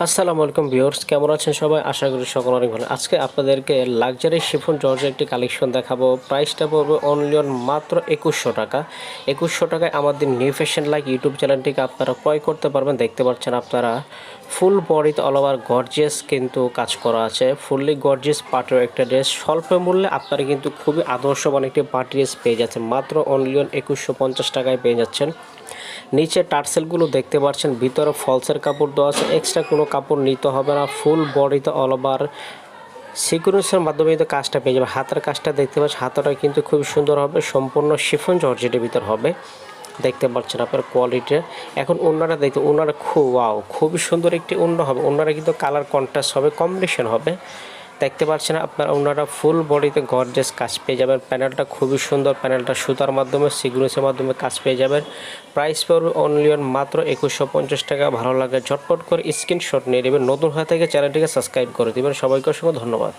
আসসালামু আলাইকুম ভিউয়ার্স, কেমন আছেন সবাই? আশা করি সকল অনেক ভালো। আজকে আপনাদেরকে লাক্সারি শিফন জর্জের একটি কালেকশন দেখাবো। প্রাইসটা পড়বে অনলি অন মাত্র একুশশো টাকা। একুশশো টাকায় আমাদের নিউ ফ্যাশন লাইক ইউটিউব চ্যানেলটিকে আপনারা ক্রয় করতে পারবেন। দেখতে পাচ্ছেন আপনারা ফুল বডিতে অল ওভার গর্জিয়াস কিন্তু কাজ করা আছে। ফুললি গর্জিয়াস পাটের একটা ড্রেস স্বল্প মূল্যে আপনারা কিন্তু খুবই আদর্শবান একটি পার্টি ড্রেস পেয়ে যাচ্ছেন। মাত্র অনলি অন একুশশো পঞ্চাশ টাকায় পেয়ে যাচ্ছেন। নিচে টার্সেলগুলো দেখতে পাচ্ছেন, ভিতরে ফলসের কাপড় দেওয়া আছে এক্সট্রা কোনো কাপড় নিতে হবে না ফুল বডিতে অল ওভার সিকুয়েন্সের মাধ্যমে কিন্তু কাজটা পেয়ে যাবে হাতের কাজটা দেখতে পাচ্ছেন, হাতটা কিন্তু খুব সুন্দর হবে, সম্পূর্ণ শিফন জর্জেটের ভিতর হবে। দেখতে পাচ্ছেন আপনার কোয়ালিটি এখন ওনারা দেখতে ওনারা খুব ওয়াও খুবই সুন্দর একটি অন্য হবে। ওনারা কিন্তু কালার কন্ট্রাস্ট হবে কম্বিনেশন হবে। দেখতে পাচ্ছেন আপনারা, ওনারা ফুল বডিতে গর্জেস কাজ পেয়ে যাবেন। প্যানেলটা খুবই সুন্দর প্যানেলটা সুতার মাধ্যমে সিগনেসের মাধ্যমে কাজ পেয়ে যাবেন। প্রাইস পড়বে অনলি অন মাত্র একুশশো পঞ্চাশ টাকা, ভালো লাগে। ঝটপট করে স্ক্রিনশট নিয়ে নেবেন। নতুন হয়ে থেকে চ্যানেলটিকে সাবস্ক্রাইব করে দেবেন। সবাইকে অসংখ্য ধন্যবাদ।